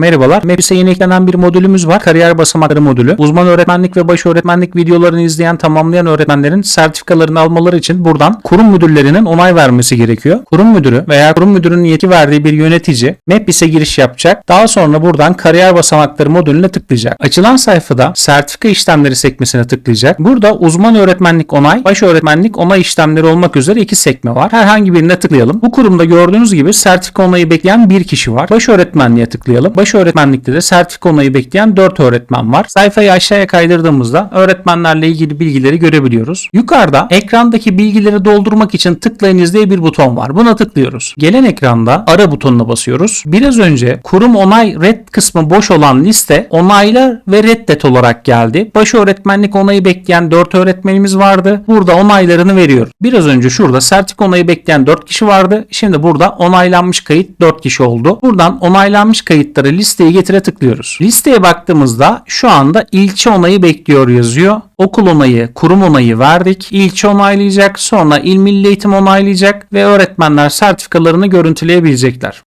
Merhabalar. MEPS'e yeni eklenen bir modülümüz var. Kariyer basamakları modülü. Uzman öğretmenlik ve baş öğretmenlik videolarını izleyen tamamlayan öğretmenlerin sertifikalarını almaları için buradan kurum müdürlerinin onay vermesi gerekiyor. Kurum müdürü veya kurum müdürünün yetki verdiği bir yönetici MEPS'e giriş yapacak. Daha sonra buradan kariyer basamakları modülüne tıklayacak. Açılan sayfada sertifika işlemleri sekmesine tıklayacak. Burada uzman öğretmenlik onay, baş öğretmenlik onay işlemleri olmak üzere iki sekme var. Herhangi birine tıklayalım. Bu kurumda gördüğünüz gibi sertifika onayı bekleyen bir kişi var. Baş öğretmenliğe tıklayalım. Baş öğretmenlikte de sertifika onayı bekleyen 4 öğretmen var. Sayfayı aşağıya kaydırdığımızda öğretmenlerle ilgili bilgileri görebiliyoruz. Yukarıda ekrandaki bilgileri doldurmak için tıklayınız diye bir buton var. Buna tıklıyoruz. Gelen ekranda ara butonuna basıyoruz. Biraz önce kurum onay red kısmı boş olan liste onayla ve reddet olarak geldi. Baş öğretmenlik onayı bekleyen 4 öğretmenimiz vardı. Burada onaylarını veriyor. Biraz önce şurada sertifika onayı bekleyen 4 kişi vardı. Şimdi burada onaylanmış kayıt 4 kişi oldu. Buradan onaylanmış kayıtları listeye getire tıklıyoruz. Listeye baktığımızda şu anda ilçe onayı bekliyor yazıyor. Okul onayı, kurum onayı verdik. İlçe onaylayacak, sonra il milli eğitim onaylayacak ve öğretmenler sertifikalarını görüntüleyebilecekler.